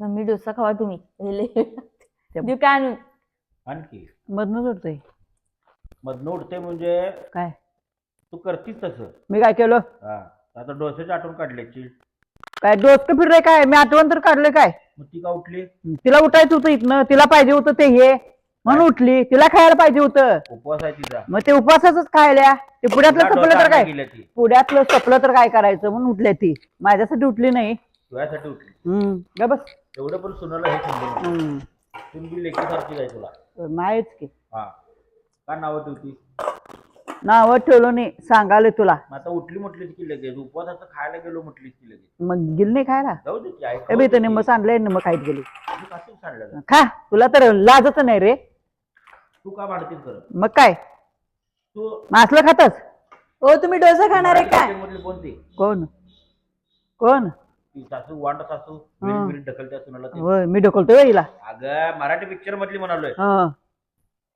Mummy dosa खावा तुम्ही. देऊ काय आणून? आणखी. मधनं उठते म्हणजे काय? तू करतीस तसं. मी काय केलं? हा. आता डोस्याची आठवण काढल्याची काय डोसकं फिरलंय काय? मी आठवण तर काढलं काय? मग ती का उठली? तिला उठायचं होतं इथनं. तिला पाहिजे होतं ते हे. म्हणून उठली. तिला खायला पाहिजे होतं. उपवास आहे तिचा. मग ते उपवासाच खायला ते पुण्यातलं तिला सपलं डोसा तर काय ती. पुण्यातलं सपलं तर काय करायचं? म्हणून उठल्या ती. माझ्यासाठी उठली नाही. तुझ्यासाठी उठली. हम्म. बस. एवढं पण सुनाला हे समजून हम्म. तुम्ही लेखीसारखी जाय तुला? नाहीच की. हा. का नावं ठेवती? नाव ठेवलं नाही सांगाले तुला. मग आता उठली म्हटलीस की लगेच? उपवासाचं खायला गेलो म्हटलीस की लगेच? मग गेली नाही खायला? जाऊ दे की, आई ए बी सांडलंय खाईत गेली. तू कसं सांडलं खा तुला तर लाजच नाही रे. तू का भांडतीस खरं? मग काय? तू मग असलं खातच हो तुम्ही डोसा खाणार आहे काय? मधली कोणती? कोण? कोण? ती सासू वांड सासू ढकलत्या सुनाला ती. होय मी ढकलतोय हिला. अगं मराठी पिक्चर मधली म्हणालोय. हं.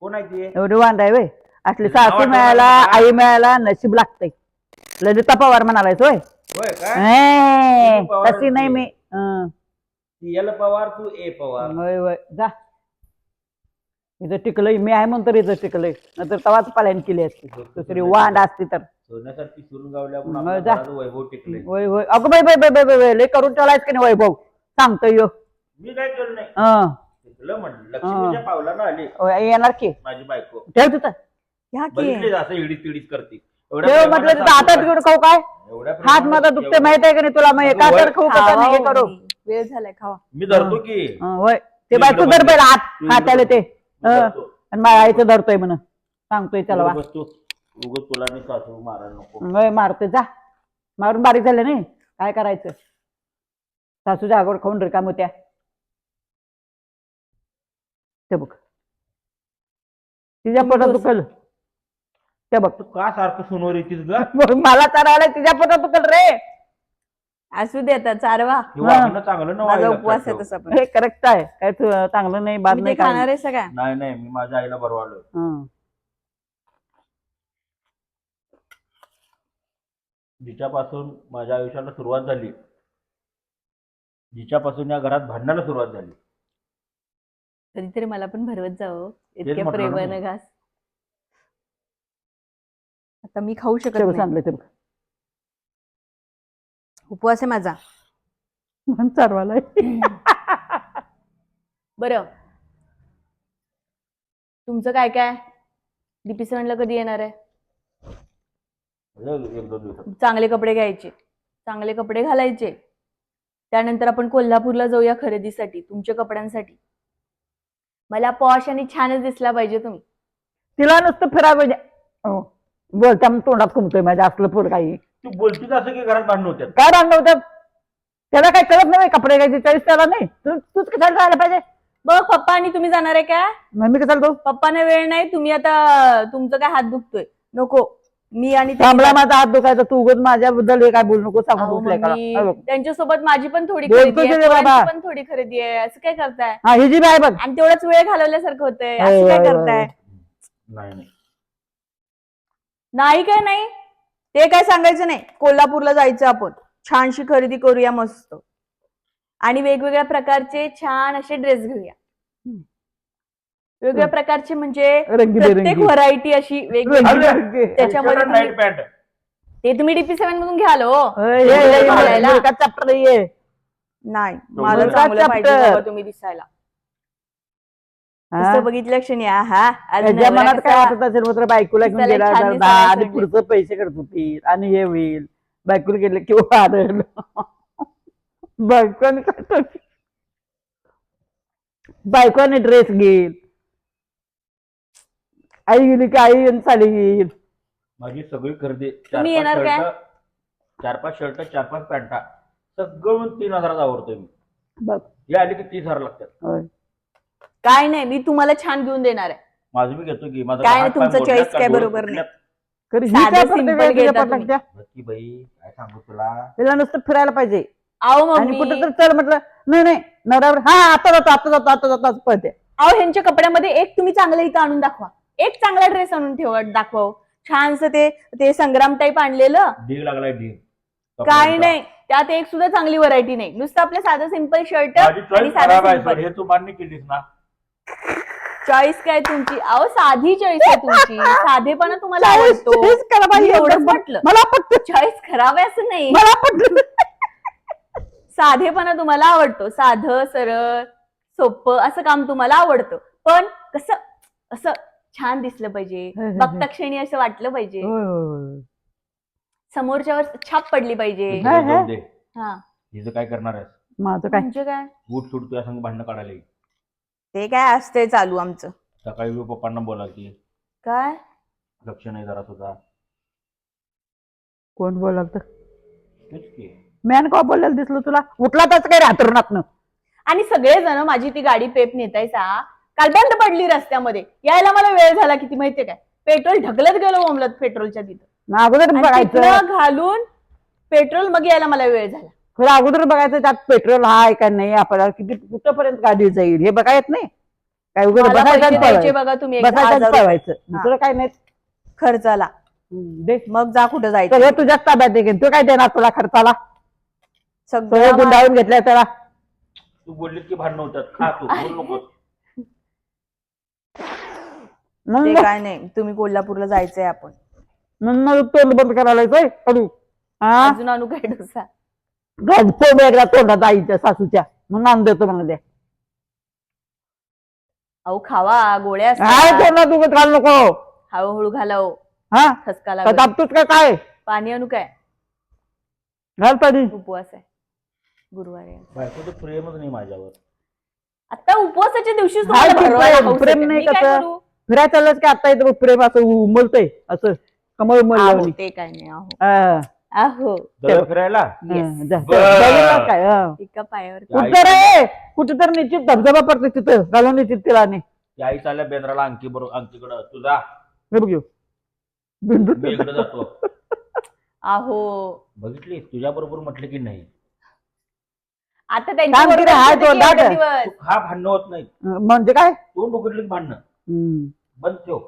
कोण आहे ती? एवढी वांड आहे वय असली नाव सासू आठवलं मिळायला? आई मिळायला नशीब लागतंय. ललिता पवार म्हणालायस होय. होय काय हे, पवार तशी नाही. मी. हं. ती एल पवार तू ए पवार. होय जा. इथं टिकलंय मी आहे म्हणतो इथं टिकलंय. नंतर तवाच पाल्यान केली असती. दुसरी वांड असती तर. सोन्यासारखी सुरून गावल्या पण मग आपल्या जा. घराचं वैभव टिकले. अगं बाई बाई बाई बाई बाई बाई लय करून ठेवलायस की नाही वैभव? सांगतोय यो. मी काय केलं नाही हं. टिकलं म्हणलं लक्ष्मीच्या पावलानं आली. येणार की? माझी बायको. ठेव तिथं. की? बघितली असं इडीच तिडीच करते. ठेव म्हटलं तिथं हातात घेऊन खाऊ काय? एवढ्या हात प्रेमानं माझा दुखते एवढं- माहीत आहे का नाही तुला? मग एका तर खाऊ का खावा नाही हे हो करू. वेळ झालाय खावा. मी धरतो की. हं, होय. ते तू बायको इकडं धर. पहिला हात. तू हाताला ते. मी हं. धरतो. आणि माझ्या आईचं धरतोय म्हणून. सांगतोय चला वा बस तू. उगं तुला नाही सासू मारायला नको? होय मारतोय. जा. मारून बारीक झाले नाही. काय करायचं? सासूच्या आगोड खाऊन रिकाम होत्या. ते बघ. तिच्या पोटात दुखल. ते बघ. तू का सारखं सुनवर येतीस ग? मला तर आलंय तिच्या पोटात दुखल रे. असू दे आता चारवा. हे. वागणं चांगलं ना माझा उपवास आहे. तसा पण. हे करेक्ट आहे. काय तू चांगलं नाही बाद नाही खाणार आहे सगळ्या. नाही नाही मी माझ्या आईला बरवालोय हं. जिच्यापासून माझ्या आयुष्याला सुरुवात झाली जिच्यापासून या घरात भांडणाला सुरुवात झाली. कधीतरी मला पण भरवत जावं इतक्या म्हटलं ना प्रेमानं मी. घास. आता मी खाऊ शकत नाही. सांगलं ते बघ उपवास आहे माझा. म्हणून चारवालाय. बरं. तुमचं काय काय? डीपी सेवनला कधी येणार आहे? एक दोन दिवसात. चांगले कपडे घ्यायचे चांगले कपडे घालायचे. त्यानंतर आपण कोल्हापूरला जाऊया खरेदीसाठी तुमच्या कपड्यांसाठी. मला पॉश आणि छानच दिसला पाहिजे तुम्ही. तिला नुसतं पाहिजे हो. बोलत्या मग तोंडात कुमतोय माझ्या असलं पोर काही तू बोलतीस असं की घरात भांडण होत्यात? काय रांग नव्हतं त्याला काय कळत नाही कपडे घ्यायची चॉईस त्याला नाही. तू तूच कशाला जायला पाहिजे? बघ पप्पा आणि तुम्ही जाणार आहे का? मग मी कशाला जाऊ? पप्पाने वेळ नाही तुम्ही आता तुमचं काय हात दुखतोय. नको. मी आणि ते- थांबला माझा हात दुखायचा. तू उगत माझ्याबद्दल हे काय बोलू नको अहो, सांगू दुसऱ्या. मम्मी. त्यांच्यासोबत माझी पण थोडी खरेदी आहे. तुझे बाबा. पोरांची पण थोडी खरेदी आहे. असं काय करताय? हा ही जी बाय बघ. आणि तेवढाच वेळ घालवल्यासारखं होतंय. असं काय करताय? नाही नाही. नाही काय नाही? ते काय सांगायचं नाही. कोल्हापूरला जायचं आपण. छानशी खरेदी करूया मस्त. आणि वेगवेगळ्या प्रकारचे छान असे ड्रेस घेऊया. वेगवेगळ्या प्रकारचे म्हणजे रंगीबेरंगी. प्रत्येक व्हरायटी अशी वेगवेगळी रंगीबेरंगी. त्याच्यामध्ये तुम्ही- नाईट पॅन्ट ते तुम्ही डीपी सेव्हन मधून घ्याल हो होय, हे, हे, हे, घालायला. मुलगा चॅप्टर ये नाही तो मला मुलगा चांगलं पाहिजे chapter. बाबा तुम्ही दिसायला हा? नुसतं बघितल्या क्षणी आहा आज त्याच्या नवरा मनात काय कसा- वाटत असेल मात्र बायकोला घेऊन गेला आणि सोडली. पुढचं पैसे करत होती आणि हे होईल बायकोला गेले की वाढल बायकोने काय? बायकोने ड्रेस घेईल आई गेली की आई आणि साडी घेईल माझी सगळी खरेदी चार तुम्ही पाच येणार काय? शर्ट चार पाच शर्ट चार पाच पॅन्टा सगळं मिळून तीन हजारात आवडतोय मी बघ हे आले की तीस हजार लागतात होय. काय नाही मी तुम्हाला छान घेऊन देणार आहे माझं मी घेतो की माझं काय हात पाय तुमचं मोडल्यात choice का काय बरोबर नाही. फुटल्यात? खरं ही साधं काय simple प्रत्येक वेळेला घेता तुझ्या तुम्ही. लागत्या? बघ की बाई काय सांगू तुला तिला नुसतं फिरायला पाहिजे आणि मम्मी कुठं तर चल म्हटलं नाही नाही नवऱ्यावर हा आता जातो आता जातो आता जातो असं पळते अहो ह्यांच्या कपड्यामध्ये एक तुम्ही चांगलं इथं आणून दाखवा एक चांगला ड्रेस आणून ठेवा दाखवा. छानस ते ते संग्राम टाईप आणलेलं. ढीग लागलाय ढीग काय. नाही. त्यात एक सुद्धा चांगली व्हरायटी नाही. नुसतं आपलं साधं सिंपल शर्ट माझी आणि चॉईस साधं आहे सर. हे तू मान्य केलीस ना. चॉईस काय तुमची? अहो साधी चॉईस आहे तुमची. साधेपणा तुम्हाला आवडतो. चॉईस करा बाई, मी एवढंच एवढं म्हटलं. मला पटलं. चॉईस खराब आहे असं नाही. मला पटलं. साधेपणा तुम्हाला आवडतो. साधं सरळ सोपं असं काम तुम्हाला आवडतं. पण कसं असं छान दिसलं पाहिजे. बघता क्षणी असं वाटलं पाहिजे. होय, होय, होय. समोरच्यावर छाप पडली पाहिजे. तुझं हा, हा. जाऊ दे. हा. हिचं काय करणार आहेस? माझं काय? म्हणजे काय? बूट सूट तुझ्या संग भांडणं काढायला येईल. ते काय असते चालू आमचं. सकाळी मी पप्पांना बोलायची काय? लक्ष नाही जरा सुद्धा कोण बोलाल तर तेच की. मॅन का बोलायला दिसलं तुला? उठला त्याच काय रात्रोनातनं आणि सगळेजण माझी ती गाडी पेप नेतायचा काल बंद पडली रस्त्यामध्ये. यायला मला वेळ झाला किती माहितीये काय? पेट्रोल ढकलत गेलो ओमलत पेट्रोलच्या तिथं. मग अगोदर बघायचं. घालून पेट्रोल मग यायला मला वेळ झाला. खरं अगोदर बघायचं त्यात पेट्रोल आहे का नाही आपल्याला किती कुठपर्यंत गाडी जाईल हे बघा येत नाही. काय उघड पळवायचं. बघा तुम्ही बसायचं दुसरं काय नाही. खर्चाला. मग जा कुठं जायचं. सगळं तुझ्याच ताब्यात आहे तू काय देणार तुला खर्चाला? सगळं गुंडाळून घेतलंय त्याला. तू बोललीस की भांडणं होतात. खा तू. मग काय नाही तुम्ही कोल्हापूरला जायचंय आपण. मग तोंड बंद करायला येतोय हा? अजून आणू काय डोसा? तोंडात आईच्या सासूच्या. मग नाम देतो मला द्या. अहो खावा गोळ्या काय असतात. तोंडात उगत घाल नको. हळूहळू घालाव. हा? ठसका का लागेल दाबतोच का काय? पाणी आणू काय? घाल पाणी. उपवास आहे. गुरुवारी आहे. प्रेमच नाही माझ्यावर. आता उपवासाच्या दिवशीच भरवायला प्रेम, हौस प्रेम येते. नाही मी काय कसं? करू? फिरायला चाललंच की? आता इथं प्रेम असं उमलतंय असं कमळ आहो, ते काय नाही आहो. हा. आहो. दर फिरायला? Yes. जा- बरं. जा- काय? हा. एका पायावर. आई- कुठं रे? कुठं तर निश्चित धबधबा पडतो तिथं. घालून निश्चित तिला आणि. ती आई चालल्या बेंद्राला अंकी बरोबर अंकीकडं तुझा हे बघ ह्यो. बिंदू. मी इकडे जातो. आहो. बघितली? तुझ्या बरोबर म्हटलं की नाही. आता काम केलं, हाय त्यांच्या तोंडात. खा भांडणं होत नाही म्हणजे काय? तोंड उघडलं की भांडणं. हम्म. बंद ठेव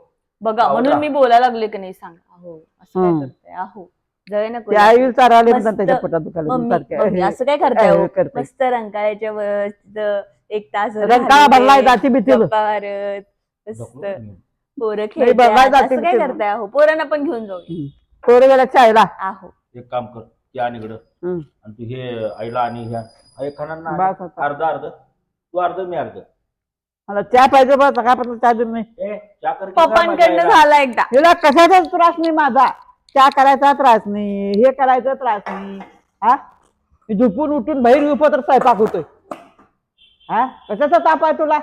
बघा. म्हणून मी बोलायला लागले की नाही सांग आहो असं काय हं. करताय आहो जळ नको ते आई चाराले मस्त. त्याच्या पोटात दुखायला मम्मी सारखं. मम्मी, असं काय करताय हो? करते. मस्त रंकाळ्याच्या वर तिथं एक तास रंकाळा भरलाय जाती भीती गप्पा मारत मस्त ढकलून मी. पोरं जाते असं काय. करताय आहो पोरांना पण घेऊन जाऊ पोरं गेला चायला आहो एक काम कर ते आणि इकडं हं. आणि तू हे आईला आणि ह्या बस आता. अर्ध अर्ध तू अर्ध मी अर्ध मला चहा पाहिजे बा सकाळपासून चहा देत नाही ए चहा कर की माझ्या पप्पांकडनं आईला? झाला एकदा. हिला कशाचाच त्रास नाही माझा? चहा करायचा त्रास नाही हे करायचा त्रास नाही. हा? मी झोपून उठून बाहेर झोप तर स्वयंपाक होतोय. हा? कशाचा ताप आहे तुला?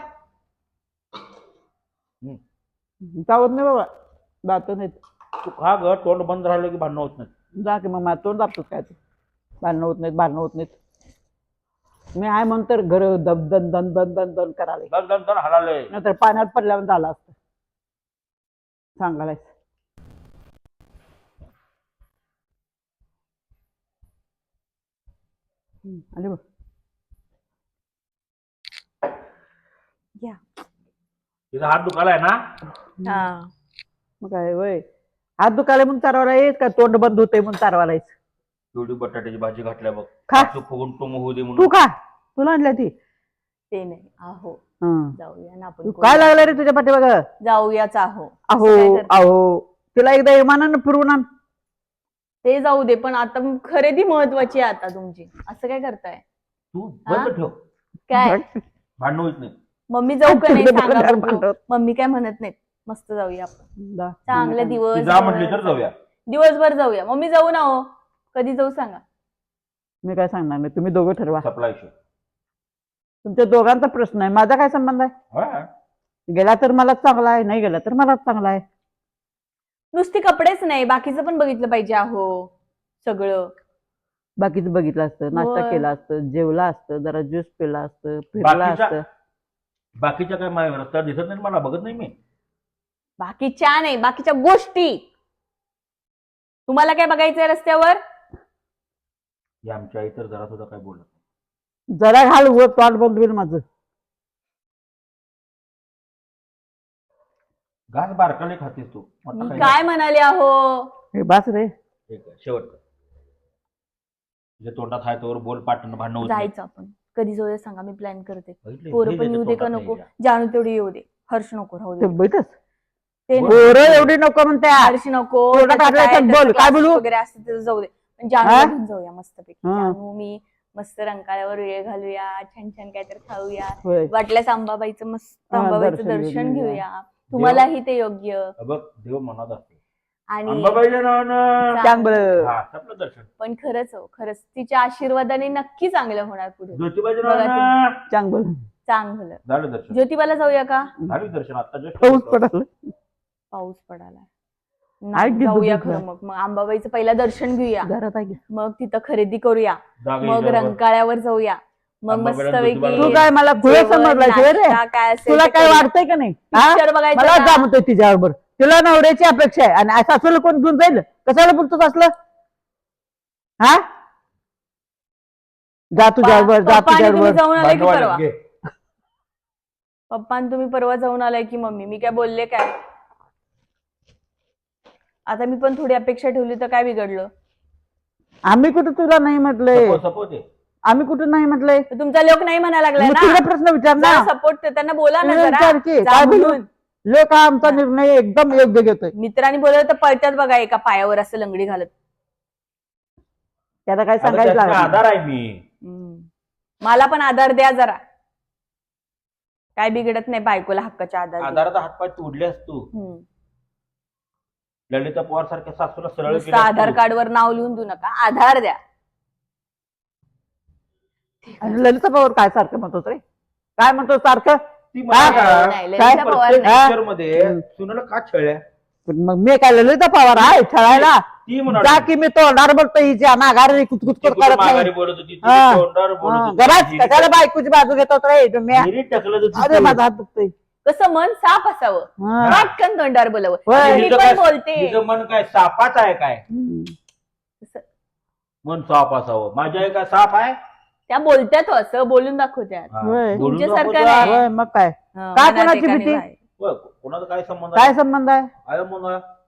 हं. चावत नाही बाबा. जातो नाही. तू खा ग तोंड बंद राहिलं की भांडणं होत नाही जा की मग माझं तोंड दाबतोस काय तू? भांडणं होत नाहीत भांडणं होत नाहीत. मी आहे म्हणून तर घर दन दन दन दन दन दन करायला दन दन दन हलालय नाहीतर पाण्यात पडल्यावर झालं असतं. सांगायला आले बघ. या. तिचा हात दुखालाय ना? हा. मग काय वय. हात दुखायला म्हणून चारवायला येत का? तोंड बंद होते म्हणून चारवायला येत एवढी बटाट्याची भाजी घातल्या बघ. खा. तू फुगून टुम होऊ दे तू म्हणून का तुला आणल्या ती. ते नाही. आहो. हं. जाऊया ना आपण तू काय लागलं रे तुझ्या पाठी बघ जाऊयाच आहो. अहो असं काय करते? अहो तिला एकदा विमानानं फिरवून आण. ते जाऊ दे पण आता खरेदी महत्वाची आहे आता तुमची. असं काय करताय? तू बंद हा? ठेव. काय? भांडणं होत नाही मम्मी जाऊ का नाही सांगा बघू. मम्मी? काय म्हणत नाहीत. मस्त जाऊया आपण. जा. चांगले ती दिवस जा म्हटली तर जाऊया. दिवसभर जाऊया. मम्मी जाऊ ना हो कधी जाऊ सांगा? मी काय सांगणार नाही तुम्ही दोघं ठरवा. सपला विषय तुमच्या दोघांचा प्रश्न आहे माझा काय संबंध आहे? हा. गेला तर मलाच चांगला आहे नाही गेला तर मलाच चांगला आहे. नुसती कपडेच नाही बाकीचं पण बघितलं पाहिजे आहो. सगळं. बाकीचं बघितलं असतं नाश्ता होय. केला असतं जेवला असतं जरा ज्यूस पिला असतं फिरला असतं. बाकीच्या काय मा- रस्त्यावर दिसत नाही मला बघत नाही मी. बाकीच्या नाही बाकीच्या गोष्टी. तुम्हाला काय बघायचंय रस्त्यावर? ही आमची आई तर जरा सुद्धा काय बोलत नाही. जरा घाल वर तोंड बंद होईल माझं घास बारकाले खातेस तू मोठा मी काही काय म्हणाले आहो हे बास रे नाही. ठीक आहे शेवट तुझ्या तोंडात हाय तोवर बोल भांडणं होत नाही. जायचं आपण कधी जाऊया सांगा मी प्लॅन करते बघितली? पोरं पण येऊ दे का तोंडात नको नाही. जानू तेवढी येऊ दे हर्ष नको राहू ते दे बैठच ते नको. पोरं एवढी नको म्हणते हर्ष नको तोंडात त्याचं हात लावायचं, काय, बोल, काय बोलू? वगैरे असते जाऊ दे पण जानू हा? घेऊन जाऊया मस्तपैकी. हा. जानू मी मस्त रंकाळ्यावर वेळ घालूया छान छान काहीतरी खाऊया होय. वाटल्यास अंबाबाईचं मस्त हा, अंबाबाईचं दर्शन दर्शन घेऊया. घेऊया तुम्हालाही ते योग्य. बघ देव मनात असते. आणि अंबाबाईच्या नावानं चांगलं. हा आपलं दर्शन. पण खरंच हो खरंच तिच्या आशीर्वादाने नक्की चांगलं होणार पुढे. ज्योतिबाच्या बघा नावानं चांगलं. चांगलं. झालं दर्शन. ज्योतिबाला जाऊया का? झालं दर्शन आता पाऊस पडाल पाऊस पडायला. ऐक नाही, जाऊया. खरं. मग मग अंबाबाईचं पहिला दर्शन घेऊया. घरात आहे की. मग तिथं खरेदी करूया. मग. रंकाळ्यावर जाऊया. मग अंबाबाईला मस्तपैकी तू काय मला खुळे जेवण, समजलाय रे? नाश्ता काय असेल तुला ते काय करूया. वाटतंय का नाही? हा? पिक्चर बघायचं मला म्हणतोय तिच्याबरोबर. तुला नवऱ्याची अपेक्षा आहे. आणि असं असलं कोण घेऊन जाईल? कशाला बोलतोस असलं? हा? जा तुझ्याबरोबर जा पप्पा आणि तुम्ही तुझ्याबरोबर. जाऊन आलाय की परवा. पप्पा आणि तुम्ही परवा जाऊन आलाय की मम्मी? मी काय बोलले काय? आता मी पण थोडी अपेक्षा ठेवली तर काय बिघडलं? आम्ही कुठं तुला नाही म्हटलंय आहे. आम्ही कुठं नाही म्हटलंय तुमचा लोक नाही म्हणायला लागलाय मग ना. प्रश्न विचार ना सपोर्ट त्यांना बोला ना तिला जरा. विचार की जा काय बोलू म्हणून. लोक आमचा निर्णय एकदम योग्य घेतोय. मित्रांनी बोलवलं तर पळत्यात बघा एका पायावर असं लंगडी घालत. त्याला काय आता सांगायचं त्याचा लागलं? आधार आहे मी. हम्म. मला पण आधार द्या जरा. काय बिघडत नाही बायकोला हक्काच्या आधार दिला. आधाराचा हातपाय तोडलेस तू. हम्म. ललिता पवार सारख्या सासूला सरळ नुसतं आधार तू. कार्डवर नाव लिहून देऊ नका. आधार द्या. आणि ललिता पवार काय सारखं म्हणतोस रे? काय म्हणतो सारखं? ती मला का- नाही, ललिता पवार प्रत्येक नाही. picture मध्ये हम्म. सुनाला का छळल्या? पण मग मी काय ललिता पवार आहे छळायला? ती म्हणाली. जा की मी तोंडावर बोलतो हिच्या माघारी ती कुचकुच कुठं करत माघारी नाही बोलत होती ती हा. तोंडावर बोलत हा, होती. घरात हिरीत- कशाला बायकोची बाजू घेतो रे? तुम्ही हिरीत टाकलं तर अरे माझा हात दुखतोय. कसं मन साफ असावं हा. पटकन तोंडावर बोलावं होय. आणि मी हिचं पण काय- बोलते मन काय सापाच आहे काय. मन साप असावं माझी आई काय साप आहे त्या बोलत्यात हो असं बोलून दाखवत्यात हा. होय. बोलून तुमच्यासारखं दाखवतो. नाही. होय, मग काय हं, काय मनात कोणाची एकाने भीती? बाहेर. होय, कोणाचा काय संबंध काय संबंध आहे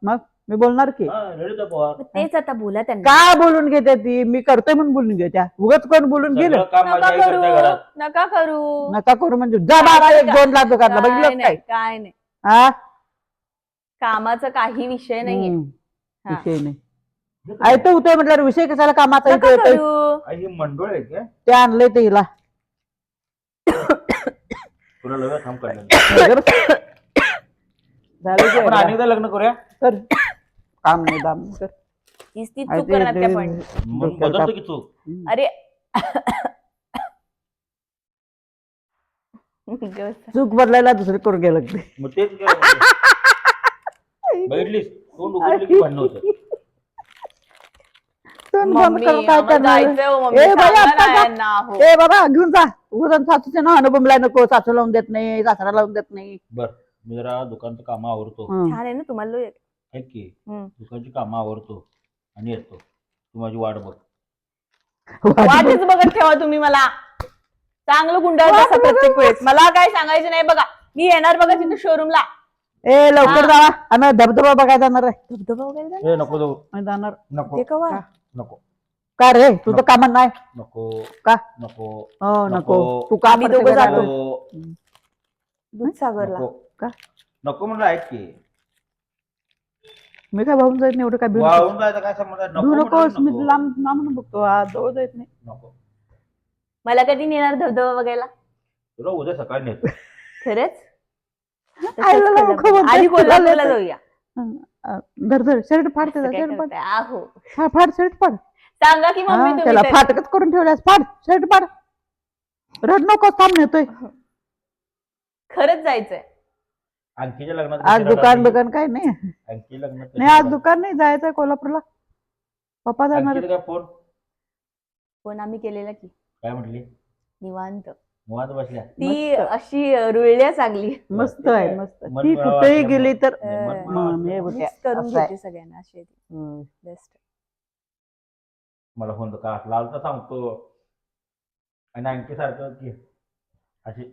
मग मी बोलणार की? हा, ललिता पवार मग तेच आता बोला त्यांना. काय बोलून घेते ती? मी करतोय म्हणून बोलून घेत्या. उगाच कोण बोलून गेलं? सगळं काम नका आई करू करते घरात नका करू. नका करू म्हणजे जा बाबा एक दोन लाख दुकानला. काय बघितलं नाही काय? काय नाही. हा कामाचा काही विषय नाहीये हम्म. हा. विषय नाही. ऐकतो होतोय म्हटल्यावर विषय कशाला कामाचा नका येतोय करू. आई, ही मंडळ आहे काय? ते आणलंय ते हिला. तुला लग्न थांब झालं की आपण एकदा. अनेकदा लग्न करूया? कर. काम नाही दाम नाही कर तीच चूक ते- करणार त्या ते- पण मग डोक्याला बदलतो ताप. की तू अरे चूक बदलायला दुसरी करून गेलं ते मग तेच काय बघितलीस तोंड उघडलं की भांडण होतं तोंड बंद मम्मी करून काय आम्हाला करणार? जायचंय हो, मम्मी. ए बाई, सांगा आता ना जा. यांना, हो. ए बाबा घेऊन जा सासूच्या नावानं बोंबलाय नको सासू लावून देत नाही सासरा लावून देत नाही बर मी जरा दुकानचं काम आवरतो हं. छान आहे ना तुम्हाला लोक. ऐक की. दुकानची कामं आवरतो आणि येतो. तू माझी वाट बघ. वाटच बघत ठेवा तुम्ही मला. चांगलं गुंडाळ वाट बसा प्रत्येक वेळेस मला काय सांगायचं नाही बघा. मी येणार बघा तिथे शोरूमला ए लवकर. जावा. आम्ही धबधबा बघायला जाणार आहे. धबधबा वगैरे जाणार? ए नको जाऊ. आम्ही जाणार. नको. ते कवा नको. का रे? तुझं कामात नाही. नको. का? नको. हो नको. नको. तू का आम्ही दोघं जातो. नको. दूधसागरला. नको. का? नको म्हणलं ऐक की. मी काय भाऊन जायत नाही एवढं काय. वाळून जायचं काय म्हटलं नकोस मी नको. लांब लांब बघतो. आज जवळ जायत नाही. नको. मला कधी नेणार धबधबा बघायला? तुला उद्या सकाळी नेतो. खरंच? तसंच आईला केलं नको पाहिजे. म्हणते, आधी कोल्हापूरला तुला जाऊया. अं, धर धर शर्ट फाड असं त्याचा काय शर्ट फाड. करताय? आहो. फाड फाड शर्ट फाड. सांगा की मम्मी तुम्ही त्याला तरी. फाटकच करून ठेवल्यास फाड शर्ट फाड. रड नको थांब नेतोय. खरंच जायचंय. आणखीच्या लग्नात आज कशाला दुकान? दुकान काय नाही. आणखी लग्नात नाही आज कशाला दुकान नाही जायचंय कोल्हापूरला. पप्पा? जाणार काय फोन? फोन आम्ही केलेला की. काय म्हटली? निवांत. निवांत बसल्या. ती अशी रुळल्या चांगली. मस्त आहे मस्त. मन ती मिळावं कुठेही. गेली तर नाही, मन अं, मिळावं हे करून असं आहे. घेते सगळ्यांना अशी. बेस्ट. मला फोन का असला आला तर सांगतो. आणि आणखी सारखं की अशी.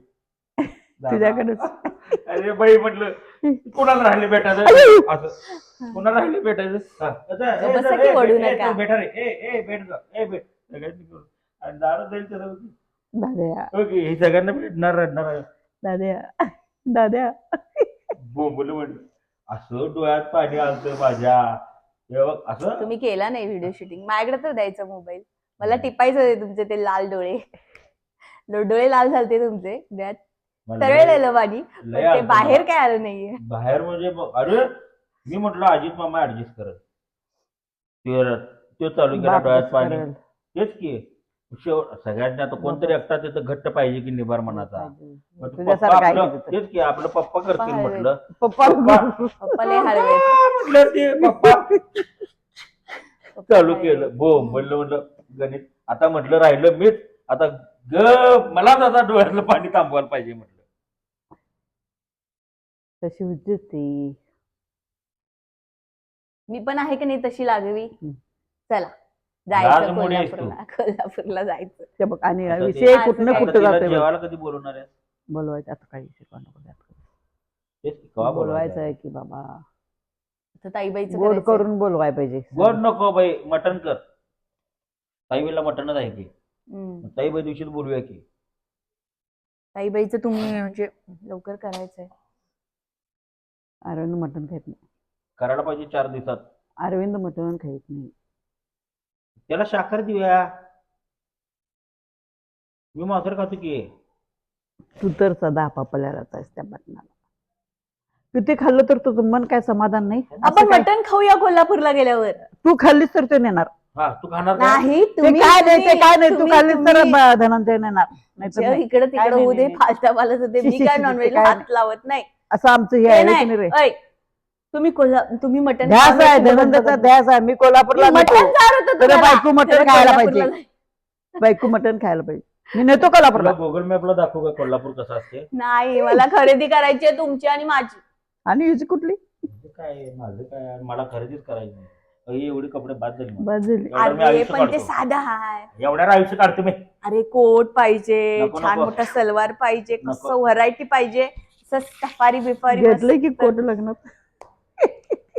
तुझ्याकडेच. अरे बाई म्हटलं कोणाला राहिले भेटायचं? असं. कोणाला राहिले भेटायचं? हा. जा, ए, बसा जा, की ए, वळू ए, नका. तू बेटा रे ए ए भेट जा ए भेट. सगळ्यांनी करू. आणि जाईल तर दाद्या. ओके हे सगळ्यांना भेटणार रडणार दाद्या. दाद्या. बोंबल म्हणलं. असं डोळ्यात पाणी आलतं माझ्या. हे बघ, असं. तुम्ही केला नाही व्हिडिओ शूटिंग माझ्याकडे तर द्यायचा मोबाईल मला टिपायचं होते तुमचे ते लाल डोळे. लो- डोळे लाल झालते तुमचे. डोळ्यात लय ते बाहेर. काय आलं नाहीये. बाहेर म्हणजे अरे मी म्हटलं अजित मामा ऍडजस्ट करत. ते तो चालू केला डोळ्यात बापच पाणी. करेल. तेच की शेवट सगळ्यांनी आता कोणतरी एकटा तिथं घट्ट पाहिजे की निभार मनाचा. मग ते पप्पा तुझ्यासारखं आहे आपलं की तिथं? तेच की आपलं पप्पा करतील पप्पा म्हटलं. पप्पा पप्पा पप्पा लय हळवे म्हटलं ते पप्पा. चालू. केलं. बो म्हणलं म्हटलं गणित आता म्हटलं राहिलं मीच. आता ग मलाच आता डोळ्यातलं पाणी थांबवायला पाहिजे म्हटलं. तशी होतीच ती मी पण आहे की नाही तशी लागवी. चला. जायचं मोडी आहेस तू. कोल्हापूरला कोल्हापूरला जायचं. ते बघ आणि आता ते- विषय कुठनं कुठं तिला जातोय बघ. जेवायला कधी बोलवणार आहे? बोलवायचं आता काही शिकवा नको त्यात. तेच की केव्हा बोलवायचं आहे की बाबा. तर ताईबाईचं गोड. करून बोलवाय पाहिजे. गोड नको बाई मटन कर. ताईबाईला मटनच आहे की. हम्म. ताईबाई दिवशीच बोलूया की. ताईबाईचं तुम्ही म्हणजे लवकर करायचंय. अरविंद मटण खात नाही. करायला पाहिजे चार दिवसात. अरविंद मटण खात नाही. त्याला साखर देऊया. मी मांसाहार खातो की. तू तर सदा पापल्यालाच आहेस त्या मटणाला. किती खाल्लं तर तुझं मन काय समाधान नाही? आपण? मटण खाऊया कोल्हापूरला गेल्यावर. तू खाल्लीस तर ते नेणार. हा तू खाणार का? नाही ते तुम्ही काय नाही ते तुम्ही- काय नाही तू तुम्ही- खाल्लीस तर तुम्ही- ब- धनंजय नेणार. नाही तर नाही. इकडे तिकडे होऊ दे. फालता पालत होते मी काय काय हात लावत नाही. असं आमचं हे आहे की नाही नाही रे? ऐक, तुम्ही कोल्हा तुम्ही मटण ध्यास आहे बघत- ध्यास आहे मी कोल्हापूरला मटण नेतो. चार होतं तुला तुम्हाला. बायको मटण खायला कोल्हापूरला पाहिजे. बायको मटण खायला पाहिजे. मी नेतो कोल्हापूरला. गुगल मॅपला दाखवू का कोल्हापूर कसं असते? नाही मला खरेदी करायची आहे तुमची आणि माझी. आणि हिची कुठली? म्हणजे काय आहे, माझं काय? आहे, मला खरेदीच करायची नाही. अरे, एवढे कपडे बाद झाले मला. बाजूली एवढं मी अरे आयुष्य पण ते काढतो. साधा आहे एवढ्यावर आयुष्य काढतो मी. अरे कोट पाहिजे. नको, छान नको. मोठा सलवार पाहिजे. नको. कसं व्हरायटी पाहिजे. सफारी बिफारी घेतलंय की. कोट लग्नात?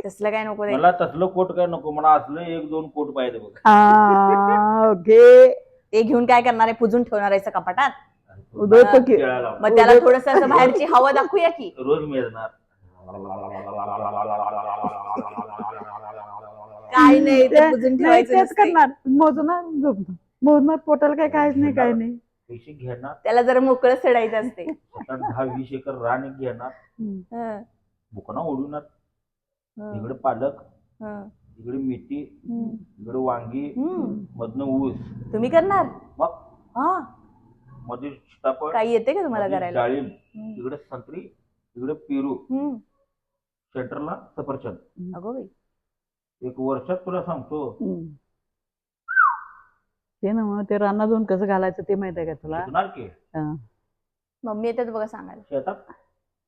तसलं काय नको मला तसलं कोट काय नको मला असलं एक दोन कोट पाहिजे बघ. हा, ओके. ते घेऊन काय करणार आहे? पुजून ठेवणार आहे कपाटात? उदळतो की खेळायला मग त्याला थोडस असं बाहेरची हवा दाखवूया की. रोज मिळणार. काय नाही ते ते- पुजून नाही, ठेवायचं नसते. करणार. मोजणार झोपणार. मोजणार पोटाला काय काहीच नाही काय नाही. पैसे घेणार. त्याला जरा मोकळं सोडायचं असते. आता दहा वीस एकर रान एक घेणार. हम्म. हं, बुकना हं, इकडे पालक. हं, इकडे मेथी. हं. इकडे वांगी. हं. मधनं ऊस. तुम्ही करणार? मग? हा. मध्ये सीताफळ काही येते का तुम्हाला मध्ये करायला? डाळिंब. हं, इकडे संत्री. इकडे पेरू. हं. सेंटरला सफरचंद. अगो बाई. एक वर्षात तुला सांगतो. हम्म. ते ना मग ते रानात जाऊन कसं घालायचं ते माहीत आहे का तुला शिकणार की हा. मम्मी येतात बघा सांगायला शेतात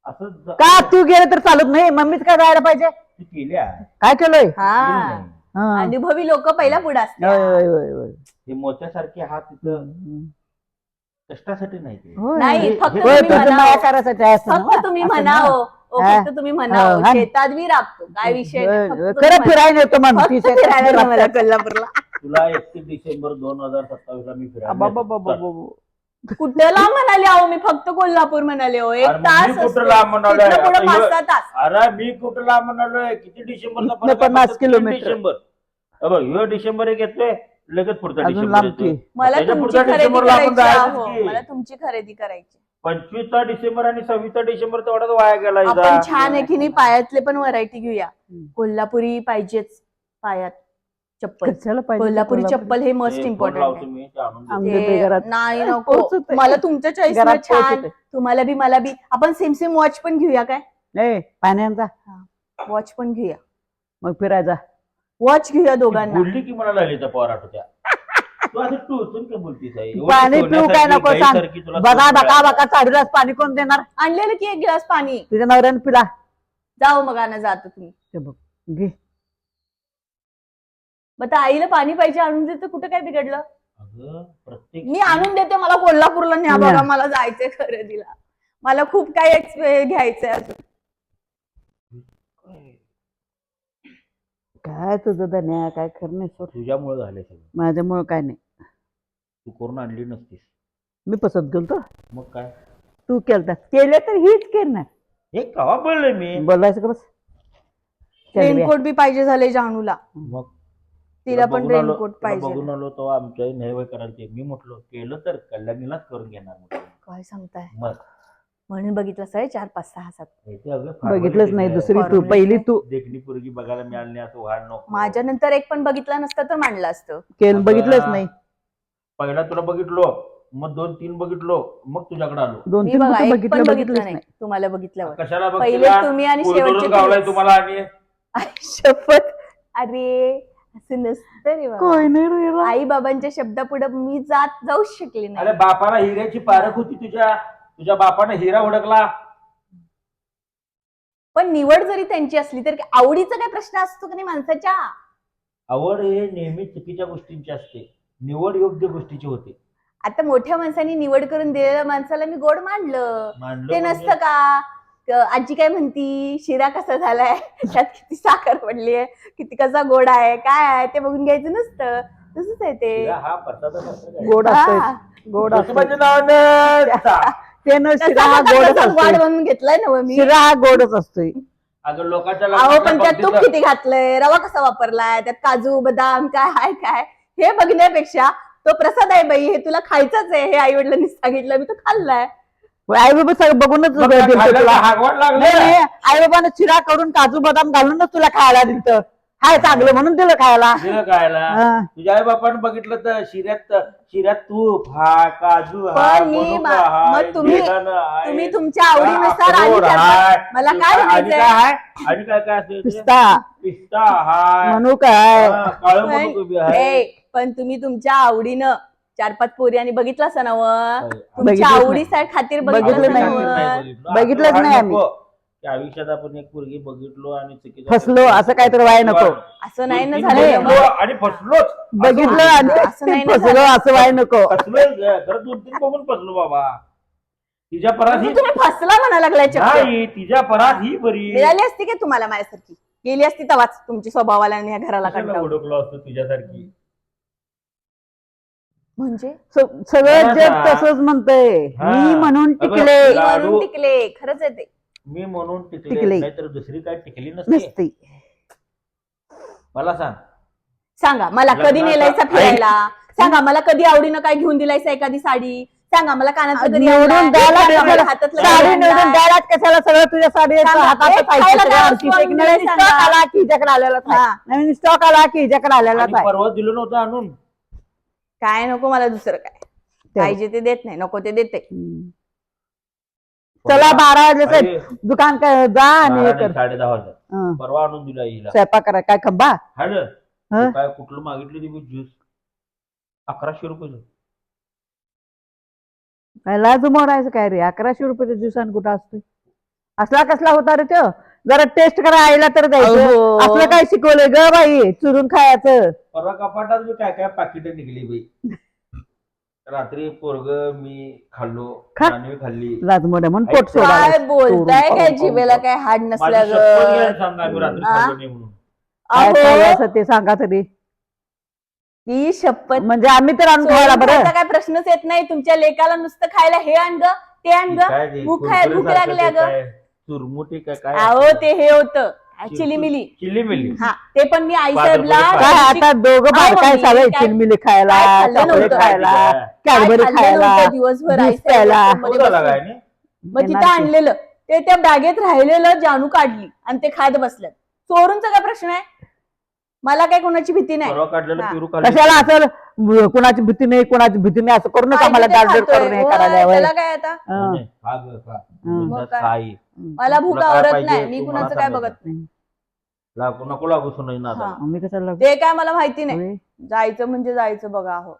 असं ज- का तू गेलं तर चालत नाही मम्मीच काय जायला पाहिजे ती काय केलंय हा केली नाही. हा. अनुभवी लोक पहिला पुढे होय, असतात होय, होय, होय. हे मोत्यासारखे हात तिथं हम्म. कष्टासाठी नाही ते होय. नाही फक्त हे- होय, तुम्ही तुझं म्हणा माया करायसाठी असतं ना. फक्त तुम्ही असं म्हणा ना. हो ओ, हा. फक्त तुम्ही म्हणा हो. हो, हा. शेतात बी राबतो काय विषय नाही. होय, फक्त होय. तुम्ही खरं. फिरायला येतो फक्त फिरायला कोल्हापूरला तुला एकतीस डिसेंबर दोन हजार सत्तावीस ला मी फिरायला. कुठं लांब म्हणाले अहो मी फक्त कोल्हापूर म्हणाले हो एक अरे मग तास मी कुठं. लांब म्हणालोय? तिथनं पुढं आता पाच ह्यो- सहा तास अरे मी कुठं लांब म्हणालोय किती डिसेंबरला इथनं पन्नास किलोमीटर. डिसेंबर अ बघ ह्यो डिसेंबर एक येतोय लगेच पुढचा अजून डिसेंबर लांब येतोय की मला त्याच्या तुमची पुढच्या खरेदी डिसेंबरला आपण करायची जायचंच आहे, की. हो. मला तुमची खरेदी करायची पंचवीसचा डिसेंबर आणि सव्वीसचा डिसेंबर तेवढाच वाया गेला आपण. छान आहे की नाही पायातले पण व्हरायटी घेऊया. कोल्हापुरी पाहिजेच पायात चप्पल. कशाला पाहिजे कोल्हापुरी चप्पल हे मस्ट इम्पॉर्टंट आहे. आमच्या ते ते घरात नाही नको. पोहोचत आहे. मला तुमच्या चॉईस घरात छान पोहोचत आहे. तुम्हाला बी मला बी. आपण सेम सेम वॉच पण घेऊया काय? नाही पाण्याचा वॉच पण घेऊया. मग फिरायचा वॉच घेऊया दोघांना. बोलली की मला ललिता पवार आठवत्या. तू असं टोचून का बोलतीस आई? एवढी पाणी पिऊ काय नको सांग. गाईसारखी तुला बघा बघा मिळालं. बघा चाडीलाच पाणी कोण देणार? आणलेलं की एक ग्लास पाणी. तुझ्या नवऱ्याने पिला. जाओ मग आणा जातो तुम्ही. ते बघ घे. मग त्या आईला पाणी पाहिजे आणून देतं कुठं काय बिघडलं? अगं, प्रत्येक मी आणून देते मला कोल्हापूरला न्या. बघा मला जायचंय खरेदीला. मला खूप काही एक्सपे घ्यायचंय अजून. काय? तुझं धन्या काय खरं नाही सोड. तुझ्यामुळे झाले सगळं. माझ्यामुळं काय नाही. तू करून आणली नसतीस. मी पसंत केलतो. मग काय? तू केलता. केले तर हीच करणार. हे कवा बोलले मी? बोलायचं का बस? चल बे. रेनकोट बी पाहिजे झाले जानूला. मग तिला पण बघून आलो- रेनकोट तुला पाहिजे. बघून आलो तेव्हा आमच्या आई नाही वय करायला ते मी म्हटलो केलं तर कल्याणीलाच करून घेणार म्हटलं. काय सांगताय? मग? म्हणून बघितलं सर चार पाच सहा सात. ते अगं फार बघितलंच नाही. दुसरी तू. पहिली? तू. देखणी पोरगी बघायला मिळाली नाही असं व्हायला नको. माझ्या नंतर एक पण बघितलं नसतं तर मांडलं असतं. केलं बघितलंच नाही. पहिला तुला बघितलो मग दोन तीन बघितलो मग तुझ्याकडे आलो. दोन मी तीन बघा कुठं एक बघितलं पण बघितलं बघितलंच नाही नाही. तुम्हाला बघितल्यावर. कशाला पहिले तुम्ही आणि शेवटचे गावलाय. तुम्हाला आणि? आई शपथ. अरे असं नसतं रे बाबा. काय नाही रे याला. आई बाबांच्या शब्दापुढे मी जात जाऊच शकले अरे नाही बापाला हिऱ्याची पारख होती तुझ्या तुझ्या बापाने हिरा हुडकला पण निवड जरी त्यांची असली तर आवडीचा काय प्रश्न असतो की नाही माणसाच्या? आवड हे नेहमी चुकीच्या गोष्टींची असते. निवड योग्य गोष्टीची होते. आता मोठ्या माणसांनी निवड करून दिलेल्या माणसाला मी गोड मांडलं मांडलं ते म्हणजे- नसतं क- आजी काय म्हणती शिरा कसा झालाय? त्यात किती साखर पडली आहे? किती कसा गोड आहे? काय आहे? ते बघून घ्यायचं नसतं. तसंच आहे ते. हा. गोड हा. गोड चा. ते न शिरा हा गोडच वाढ बनवून घेतलाय ना हो मी शिरा हा गोडच असतोय. अगं लोकांच्या अहो पण त्यात तूप किती घातलंय? रवा कसा वापरलाय? त्यात काजू बदाम काय हाय काय हे बघण्यापेक्षा तो प्रसाद आहे बाई हे तुला खायचंच आहे हे आई वडिलांनी सांगितलं मी तो खाल्लाय. आई बाबा सगळं बघूनच मग दिलं खायला तुला. हागवण लागलं नाही नाही आई बाबाने चिरा करून काजू बदाम घालूनच तुला खायला दिलं हाय चांगलं म्हणून दिलं खायला. दिलं खायला. हा. तुझ्या आई बापानं बघितलं तर शिऱ्यात शिऱ्यात तूप हा काजू हा पण मनुका हाय, मग तुम्ही- बेदाणं हाय, तुम्ही तुमच्या आवडीनुसार आणि अक्रोड मला आणि काय काय म्हणायचंय? हाय आणि काय काय असते ते? पिस्ता. पिस्ता हाय म्हणू काय हा, काळं पण- मनुकं बी हाय ए, पण तुम्ही तुमच्या आवडीनं चार पाच पोरी आणि बघितलं असं ना व? तुमच्या बघितलंच. आवडीसाठी खातीर बघितलं नाही. बघितलंच नाही आम्ही. नको. की आयुष्यात आपण एक पोरगी बघितलो आणि चुकीचं फसलो असं काहीतरी व्हाय नको असं नाही ना झालं बघितलो आणि फसलोच असं बघितलं असं नाही आणि ना फसलो. असं व्हाय नको फसलोय ग. खरं दोन तीन बघून फसलो बाबा तिच्या परात ही म्हणजे तुम्ही फसला म्हणा लागलाय चक्क नाही तिच्या परात ही बरी मिळाली असती की तुम्हाला माझ्यासारखी गेली असती तवाच तुमची स्वभावाला आणि या घराला कशाला कंटाळून ओळखलो असतो तुझ्यासारखी म्हणजे? सगळं जग हा. तसंच म्हणतंय. मी म्हणून टिकले. म्हणून टिकले खरंच आहे ते. मी म्हणून टिकले टिकले. नाहीतर दुसरी काय टिकली नसते. नसते. मला सांग. सांगा मला लग्नाचा- कधी नेलायचा फिरायला? सांगा मला कधी आवडीनं काय घेऊन दिलायसा एखादी साडी? सांगा मला कानातलं कधी निवडून आणलंय? द्यायला सांगा मला साडी कधी निवडून आणलंय? द्यायला कशाला सगळं तुझ्या साडी सांगा, हातात एक खायला एक नवीन. स्टॉक आला की हिच्याकडे आलेलाच आहे हा. नवीन स्टॉक आला की हिच्याकडे आलेलाच आणि आहे परवा दिलं नव्हतं आणून. काय नको मला दुसरं काय? पाहिजे ते देत नाही नको ते देते. चला बारा वाजले दुकान काय जा आणि हे बारा कर. नाही, साडे दहा वाजता. परवा आणून दिला हिला. स्वयंपाक करा काय खंबा हं? काय कुठलं मागितलं ती ज्यूस. अकराशे रुपये काय लाज मोडायचं काय रे? अकराशे रुपयाचा ज्यूस आणि कुठं असतोय? असला कसला होता रे तो? जरा टेस्ट करा आईला तर द्यायचं. अहो. असलं काय शिकवलंय ग बाई चुरून खायचं. परवा कपाटात मी काय काय पाकिट निघली बाई. रात्री पोरग मी खाल्लो खा. मानवी खाल्ली. लाज मोड्या म्हणून पोट काय सोडायला. बोलताय? काय जिभेला. काय हाड माझी नसल्या शपथ घ्यायला सांगा मी रात्री आ? खाल्लो नाही म्हणून. काय चाललंय अहो असं ते सांगा तरी. ती शपथ म्हणजे आम्ही तर आणून खायला बरं. खायचा काय प्रश्नच येत नाही. तुमच्या लेकाला नुसतं खायला हे आण ग ते आण ग. काय ते भूक आहे, भूक लागल्या ते ग. काय, चुरमुटी काय काय अहो? ते हे होतं चिलीमिली चिलीमिली हा ते पण मी आई साहेबला काय आता दोघं बार अहो, काय चालू चिलमिली खायला काय खाल्लं चॉकलेट नव्हतं. खायला काय कॅडबरी खाल्लं खायला नव्हतं दिवसभर आई ज्यूस प्यायला. हो नाही? मग तिथं की. आणलेलं ते त्या बॅगेत राहिलेलं जानू काढली आणि ते खात बसल्यात चोरूनचा काय प्रश्न आहे मला काय कोणाची भीती नाही परवा काढलेलं हा. पिरू खाल्लं कशाला असं म, कुणाची भीती नाही कुणाची भीती नाही असं पाहिजे आम्हाला ते गाडबड खातोय. करून हे होय, करायला. त्याला काय आता हं. नाही, खा ग, खा. हं. बिनधास्त मग काय? खा ही. मला भूक तुला काय आवरत पाहिजे नाही मी तू कुणाचं मला काय. बघत नाही लागू नको लागू सुनाई ना हा. मी कशाला लागू? ते काय मला माहिती नाही होय. जायचं म्हणजे जायचं बघा हो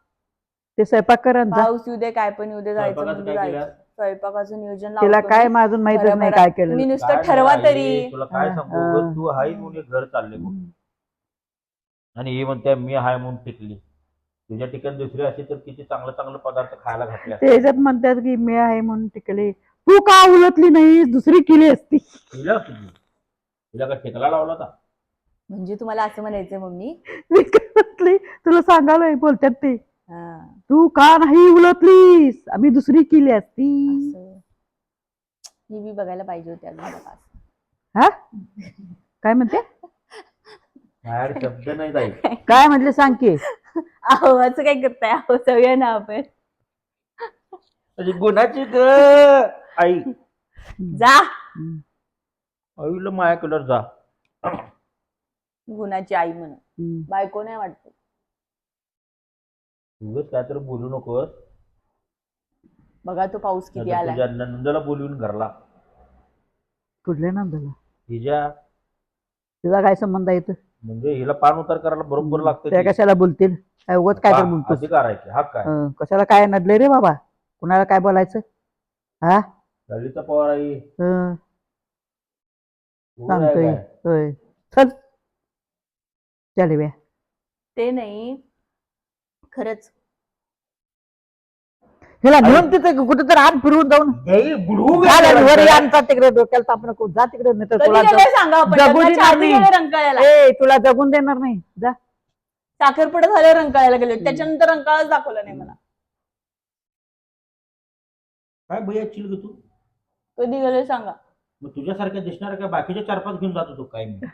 ते स्वयंपाक कर आणि जा. पाऊस येऊ दे काय पण येऊ दे जायचं स्वयंपाकाचं म्हणजे काय जायचं केलं? स्वयंपाकाचं नियोजन तिला काय मी. माझून माहितच नाही. काय केलं मी नुसतं नाही, ठरवा तरी तुला काय हा. सांगू हा. तू हाय म्हणून घर चालले. आणि ही म्हणते मी हाय म्हणून टिकली तुझ्या ठिकाणी दुसरी अशी तर किती चांगलं चांगलं पदार्थ खायला घातले असते. त्याच्यात म्हणतात की मी आहे म्हणून टिकले. तू का उलटली नाही? दुसरी केली असती. तिला तुझी तिला का ठेकला लावला होता. म्हणजे तुम्हाला असं म्हणायचं मम्मी? मी काय म्हटली? तुला सांगायला बोलतात ते. हा, तू का नाही उलटलीस? आम्ही दुसरी केली असती. असं. ही बी बघायला पाहिजे होती अजून जरा पास. हा? काय म्हणते? बाहेर शब्द नाही जाईल काय? म्हटले सांग की. अहो असं काय करताय? अहो जाऊया ना आपण म्हणजे गुन्हाची ग. आई. जा. आईला माझ्याकडे जा. गुणाची आई म्हणून. हम्म. बायको नाही वाटत. उगाच काय तर बोलू नकोस. बघा तो पाऊस किती नाहीतर आलाय. तुझ्या नंदला बोलवून घरला. कुठल्या ना झाला हिच्या. तुझा काय संबंध आहे इथं? म्हणजे हिला पान उतार करायला बरोबर लागतं त्या. कशाला बोलतील? काय उगत काय तर बोलतोस अधिकार आहे ते. हक्क आहे. हं, कशाला काय नडले रे बाबा? कुणाला काय बोलायचं? हा? ललिता पवार आई हं, आहे सांगतोय. काय? होय. चल. चल ते नाही. खरंच हिला नेऊन तिथे कुठे तर आण फिरवून जाऊन. वर रंकाळ्यात. आणता तिकडे डोक्याला ताप नको. जा तिकडे नाही तर कधी तुला गेले सांगा आपण? जगू लग्नाच्या देणार आधी नाही. ए तुला जगून देणार नाही. जा. साखरपुडा झाले रंकाळ्याला गेले. त्याच्यानंतर रंकाळाच दाखवला नाही मला. काय भैया चिल ग तू? कधी गेले सांगा. मग तुझ्यासारख्या दिसणार काय बाकीचे चार पाच घेऊन जात होतो काय मी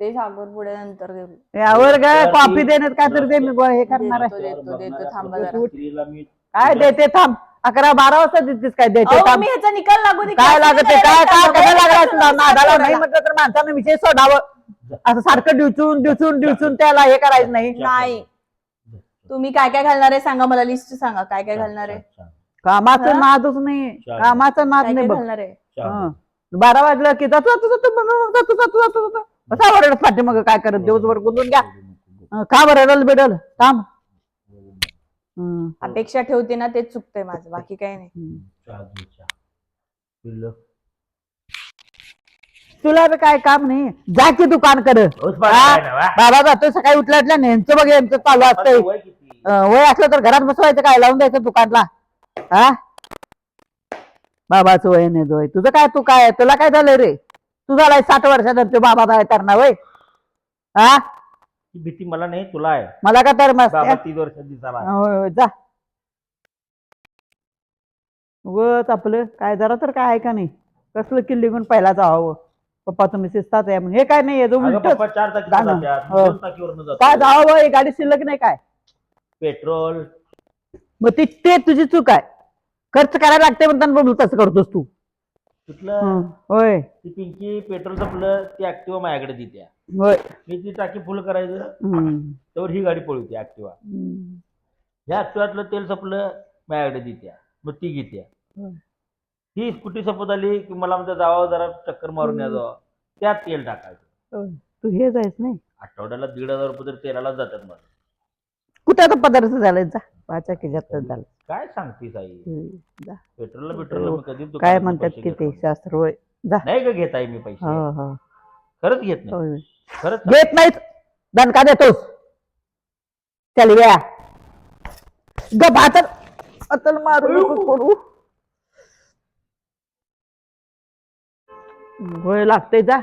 ते साखरपुड्या नंतर गेले यावर काय ती- देण्यात काय तर दे मी हे करणार आहे. देतो, देतो, देतो, थांबा जरा. स्त्रीला मी काय देते थांब. अकरा बारा वाजता देतेस काय? देते निकाल लागू काय लागते काय काय कसं लागला नादाला नाही म्हटलं तर माणसानं विषय सोडावं. असं सारखं डिचून डिचून डिचून त्याला हे करायचं नाही. नाही. तुम्ही काय काय घालणार आहे? सांगा मला लिस्ट सांगा. काय काय घालणार आहे? कामाचं नादच नाही. कामाचं नाद नाही घालणार आहे? बारा वाजलं की जातो जातो जातो जातो, जातो जातो जातो जातो. ओरडत पाठी मग काय करत? दिवसभर गुंतून घ्या. का बरं? रडल बिडल थांब. अपेक्षा ठेवते ना तेच चुकतंय माझं. बाकी काही नाही. तुला बी काय काम नाही? जा की दुकान कर? बाबा जातो सकाळी उठल्या उठल्या नेमचं बघ यांचं चालू असतंय. वय किती? अं, वय असलं तर घरात बसवायचं काय? लावून द्यायचं दुकानला. हा? बाबाचं वय नाही वय तुझं काय तू काय? तुला काय झालं रे? तू झालाय साठ वर्षानंतर बाबा काय करणार वय हा? ती भीती मला नाही तुला आहे. मला का तर मस्त बाबा तीन वर्षात आहे. होय, होय, जा. उगच आपलं काय जरा तर काय आहे का नाही? कसलं किल्ली घेऊन पहिला जावं पप्पा तुम्ही शिस्तात आहे म्हणून. हे काय नाही अगं पप्पा चार जा ना. हो. काय जावं ही गाडी शिल्लक नाही काय? पेट्रोल. मग ती ते तुझी चूक आहे. खर्च करायला लागते म्हणताना बघू तसं करतोस तू. हं, होय. ती पिंकी पेट्रोल संपलं ती ऍक्टिव्हा माझ्याकडे देते होय. मी ती टाकी फुल करायचं. तर ही गाडी पळवते ऍक्टिव्हा हं. ह्या ऍक्टिव्हातलं तेल संपलं माझ्याकडे देते मग ती घेते हं. ही स्कूटी संपत आली की मला म्हणते जावं जरा चक्कर मारून या जावं. त्यात तेल टाकायचं. होय. तू हे जायच नाही? आठवड्याला दीड हजार रुपये तर तेलाला जातात मला. कुठे आता पदार्थ झालाय जा. पाचा की जास्त झालं. काय सांगतीस आई? जा. पेट्रोलला पेट्रोल मी कधी काय म्हणतात की ते शास्त्र होय. जा. नाही का घेत आहे मी पैसे? हो हो. खरंच घेत नाही. होय. खरंच घेत नाहीत दणका देतोस. चल व्या ग भातर अतल मारू नको लागतंय जा.